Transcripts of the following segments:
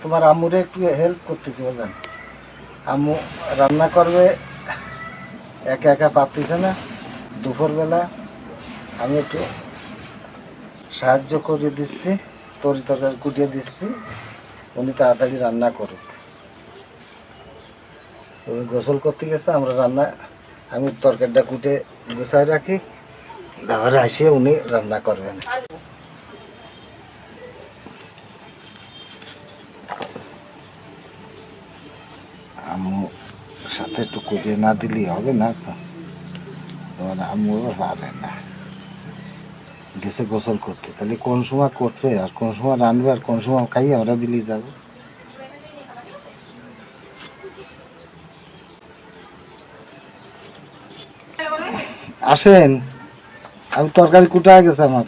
তোমার আম্মুরে একটু হেল্প করতেছি বাজান আম্মু রান্না করবে, একা একা পারতেছে না। দুপুরবেলা আমি একটু সাহায্য করে দিচ্ছি, তরি তরকারি কুটিয়ে দিচ্ছি, উনি তাড়াতাড়ি রান্না করুক। গোসল করতে গেছে, আমরা রান্না, আমি তরকারিটা কুটে গুছাই রাখি। তারপরে আসে উনি রান্না করবেন। আম্মু সাথে একটু কুটিয়ে না দিলেই হবে না তোমার আম্মু পারে না। গেছে গোসল করতে। তাহলে কোন সময় করবে আর কোন সময় রানবে আর কোন সময় খাই আমরা বিলি যাব? আসেন আমি তরকারি কুটায় গেছে আমার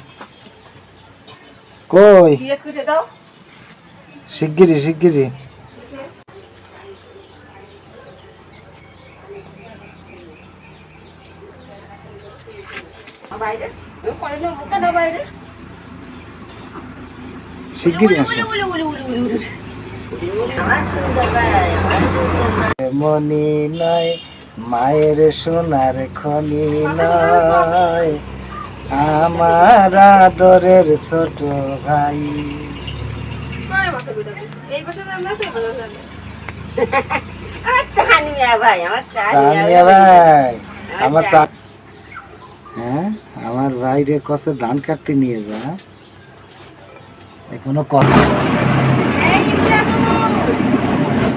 কই শিগগিরি শিগগিরি শিগগিরি আসেন। মনি নয় মায়ের সোনার খনি নয় আমার আদরের ছোট ভাই। ভাই আমার ভাই। হ্যাঁ আমার ভাইরে কষে ধান কাটতে নিয়ে যা? এখনও কম।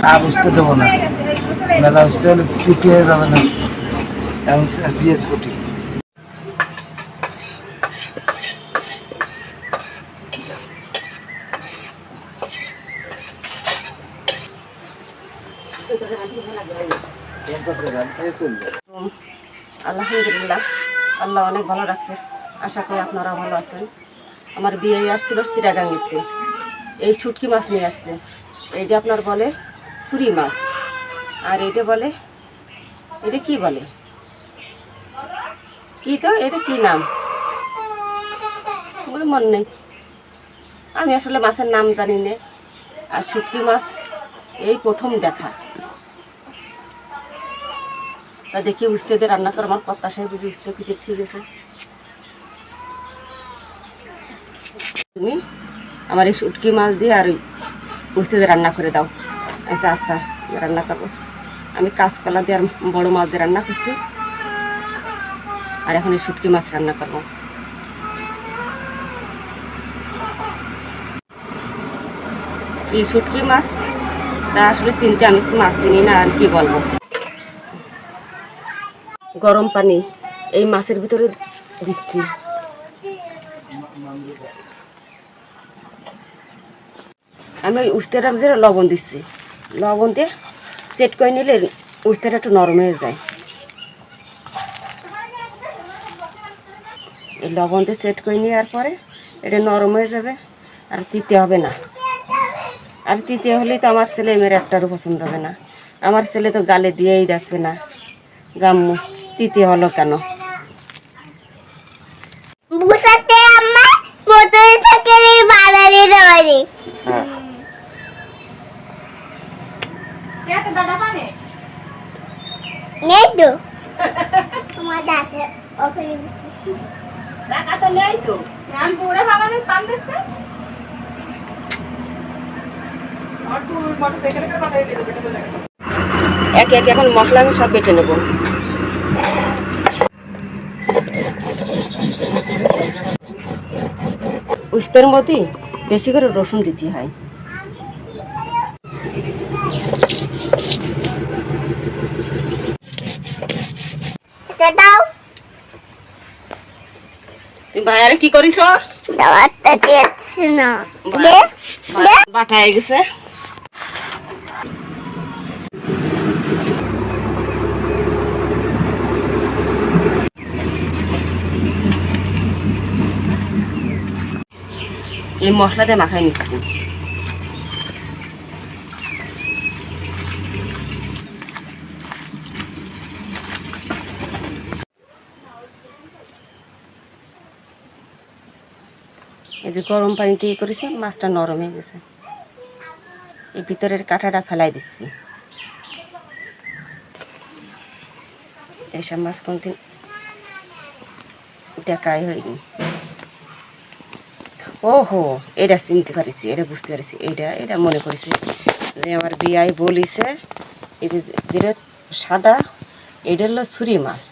আর বুঝতে দেবো না। মেলা বুঝতে হলে হয়ে যাবে না। আলহামদুলিল্লাহ, আল্লাহ অনেক ভালো রাখছে। আশা করি আপনারা ভালো আছেন। আমার বিয়ে আসছিল চিরাগাঙ্গিতে। এই ছুটকি মাছ নিয়ে আসছে। এইটা আপনার বলে ছুরি মাছ। আর এটা বলে, এটা কি বলে? কি তো? এটা কি নাম? আমার মনে নেই। আমি আসলে মাছের নাম জানি না। আর শুটকি মাছ এই প্রথম দেখা। তা দেখি উস্তেদের রান্না করে আমার কথা সাহেব বুঝি উস্তে খুঁজে ঠিক আছে। তুমি আমার এই শুটকি মাছ দিয়ে আর উস্তেদের রান্না করে দাও। আচ্ছা আচ্ছা রান্না করব। আমি কাঁচকলা দিয়ে আর বড়ো মাছ দিয়ে রান্না করছি। আর এখন এই শুটকি মাছ রান্না করব। এই শুটকি মাছ, তা আসলে চিনতে আমি মাছ চিনি না, আর কি বলব? গরম পানি, এই মাছের ভিতরে দিচ্ছি। আমি ওই উস্তেটার ভিতরে লবণ দিচ্ছি। লবণ দিয়ে চেট করে নিলে উস্তেটা একটু নরম হয়ে যায়। লবণ দিয়ে সেট করে নেওয়ার পরে এটা নরম হয়ে যাবে আর তিতে হবে না। আর তিতে হলেই তো আমার ছেলে মেয়ের একটারও পছন্দ হবে না। আমার ছেলে তো গালে দিয়েই দেখবে না। জাম্মু তিতে হলো কেন বুসাতে আম্মা মোটর থেকে এই বানানি দেওয়ারি হ্যাঁ নেই তো ওখানে টাকা তো নেই তো। একে একে এখন মশলা আমি সব বেটে নেব। উস্তের মধ্যে বেশি করে রসুন দিতে হয়। এটা দাও? তুমি ভাইয়ারে কি করিস দাওয়াতটা দিয়েছি না। দে দে। বাটা হয়ে গেছে। এই মশলা দিয়ে মাখাই নিচ্ছি। যে গরম পানি দিয়ে করেছি, মাছটা নরম হয়ে গেছে। এই ভিতরের কাঁটাটা ফেলাই দিচ্ছি। এইসব মাছ কোনদিন দেখাই হয়নি। ওহো, এটা চিনতে পারিছি, এটা বুঝতে পারছি, এটা এটা মনে করেছি যে আমার বিয়াই বলিছে, এই যে যেটা সাদা এটা হলো ছুরি মাছ।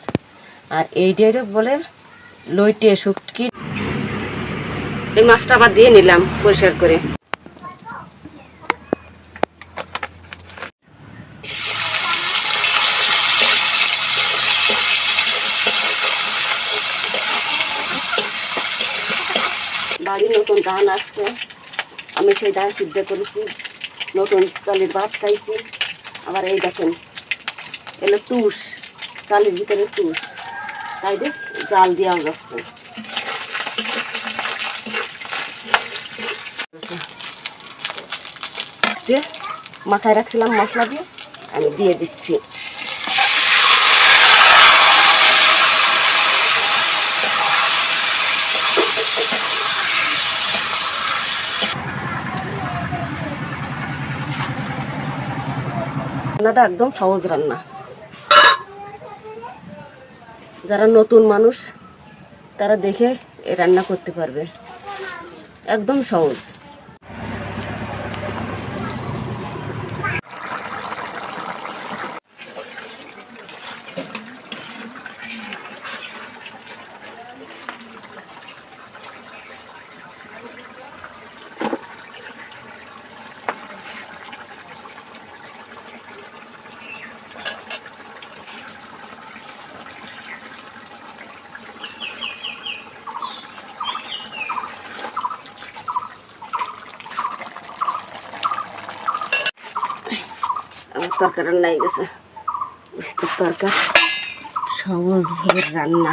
আর এইটা বলে লইটে শুটকি এই মাছটা আবার দিয়ে নিলাম পরিষ্কার করে। বাড়ি নতুন ধান আসছে। আমি সেই ধান সিদ্ধ করেছি। নতুন চালের ভাত খাইছি। আবার এই দেখেন, এলো তুষ, চালের ভিতরে তুষ। তাই দেখ জাল দেওয়া যাচ্ছে দিয়ে মাথায় রাখছিলাম মশলা দিয়ে, আমি দিয়ে দিচ্ছি। রান্নাটা একদম সহজ রান্না। যারা নতুন মানুষ, তারা দেখে রান্না করতে পারবে। একদম সহজ। আমার তরকার রান্না হয়ে গেছে তরকার সহজ রান্না।